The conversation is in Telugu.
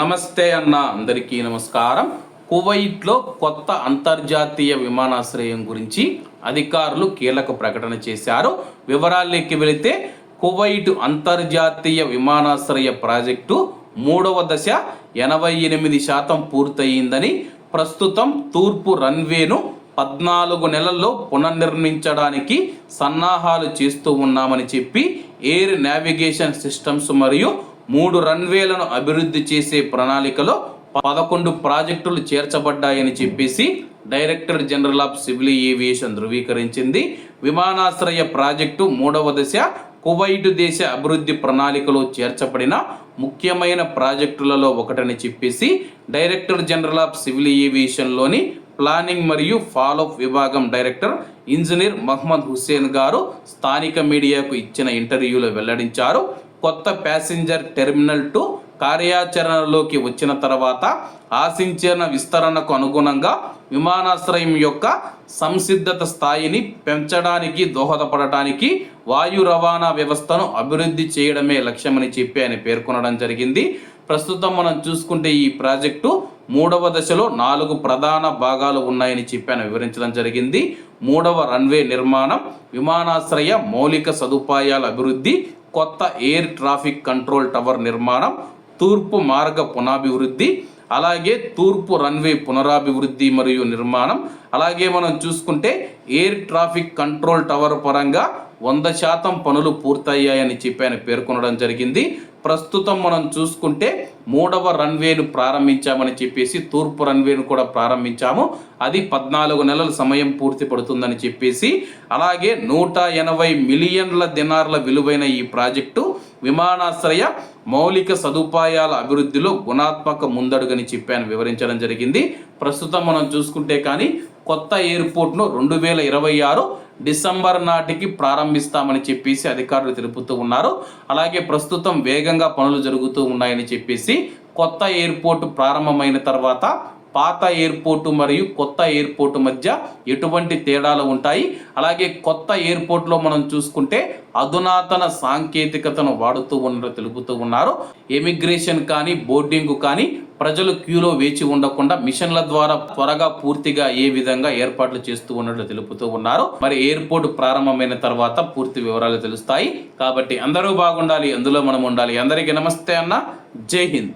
నమస్తే అన్న అందరికీ నమస్కారం. కువైట్లో కొత్త అంతర్జాతీయ విమానాశ్రయం గురించి అధికారులు కీలక ప్రకటన చేశారు. వివరాల్లోకి వెళితే కువైట్ అంతర్జాతీయ విమానాశ్రయ ప్రాజెక్టు మూడవ దశ ఎనభై ఎనిమిది శాతం పూర్తయిందని ప్రస్తుతం తూర్పు రన్వేను పద్నాలుగు నెలల్లో పునర్నిర్మించడానికి సన్నాహాలు చేస్తూ ఉన్నామని చెప్పి ఎయిర్ నావిగేషన్ సిస్టమ్స్ మరియు మూడు రన్వేలను అభివృద్ధి చేసే ప్రణాళికలో పదకొండు ప్రాజెక్టులు చేర్చబడ్డాయని చెప్పేసి director general of civil aviation ధృవీకరించింది. విమానాశ్రయ ప్రాజెక్టు మూడవ దశ కువైట్ దేశ అభివృద్ధి ప్రణాళికలో చేర్చబడిన ముఖ్యమైన ప్రాజెక్టులలో ఒకటని చెప్పేసి డైరెక్టర్ జనరల్ ఆఫ్ సివిల్ ఏవియేషన్లోని ప్లానింగ్ మరియు ఫాలోఅప్ విభాగం డైరెక్టర్ ఇంజనీర్ మహమ్మద్ హుస్సేన్ గారు స్థానిక మీడియాకు ఇచ్చిన ఇంటర్వ్యూలో వెల్లడించారు. కొత్త ప్యాసింజర్ టెర్మినల్ టు కార్యాచరణలోకి వచ్చిన తర్వాత ఆశించిన విస్తరణకు అనుగుణంగా విమానాశ్రయం యొక్క సంసిద్ధత స్థాయిని పెంచడానికి దోహదపడటానికి వాయు రవాణా వ్యవస్థను అభివృద్ధి చేయడమే లక్ష్యమని చెప్పి ఆయన పేర్కొనడం జరిగింది. ప్రస్తుతం మనం చూసుకుంటే ఈ ప్రాజెక్టు మూడవ దశలో నాలుగు ప్రధాన భాగాలు ఉన్నాయని చెప్పాను వివరించడం జరిగింది. మూడవ రన్వే నిర్మాణం విమానాశ్రయ మౌలిక సదుపాయాల అభివృద్ధి కొత్త ఎయిర్ ట్రాఫిక్ కంట్రోల్ టవర్ నిర్మాణం తూర్పు మార్గ పునాభివృద్ధి అలాగే తూర్పు రన్వే పునరాభివృద్ధి మరియు నిర్మాణం. అలాగే మనం చూసుకుంటే ఎయిర్ ట్రాఫిక్ కంట్రోల్ టవర్ పరంగా వంద శాతం పనులు పూర్తయ్యాయని చెప్పి ఆయన పేర్కొనడం జరిగింది. ప్రస్తుతం మనం చూసుకుంటే మూడవ రన్వేను ప్రారంభించామని చెప్పేసి తూర్పు రన్వేను కూడా ప్రారంభించాము. అది పద్నాలుగు నెలల సమయం పూర్తి పడుతుందని చెప్పేసి అలాగే నూట ఎనభై మిలియన్ల దినార్ల విలువైన ఈ ప్రాజెక్టు విమానాశ్రయ మౌలిక సదుపాయాల అభివృద్ధిలో గుణాత్మక ముందడుగని చెప్పాను వివరించడం జరిగింది. ప్రస్తుతం మనం చూసుకుంటే కానీ కొత్త ఎయిర్పోర్ట్ను రెండు వేల ఇరవై ఆరు డిసెంబర్ నాటికి ప్రారంభిస్తామని చెప్పేసి అధికారులు తెలుపుతూ ఉన్నారు. అలాగే ప్రస్తుతం వేగంగా పనులు జరుగుతూ ఉన్నాయని చెప్పేసి కొత్త ఎయిర్పోర్ట్ ప్రారంభమైన తర్వాత పాత ఎయిర్పోర్టు మరియు కొత్త ఎయిర్పోర్టు మధ్య ఎటువంటి తేడాలు ఉంటాయి? అలాగే కొత్త ఎయిర్పోర్ట్లో మనం చూసుకుంటే అధునాతన సాంకేతికతను వాడుతూ ఉన్నట్లు తెలుపుతూ ఉన్నారు. ఎమిగ్రేషన్ కానీ బోర్డింగ్ కానీ ప్రజలు క్యూలో వేచి ఉండకుండా మిషన్ల ద్వారా త్వరగా పూర్తిగా ఏ విధంగా ఏర్పాట్లు చేస్తూ ఉన్నట్లు తెలుపుతూ ఉన్నారు. మరి ఎయిర్పోర్ట్ ప్రారంభమైన తర్వాత పూర్తి వివరాలు తెలుస్తాయి. కాబట్టి అందరూ బాగుండాలి. అందులో మనం ఉండాలి. అందరికీ నమస్తే అన్న. జై హింద్.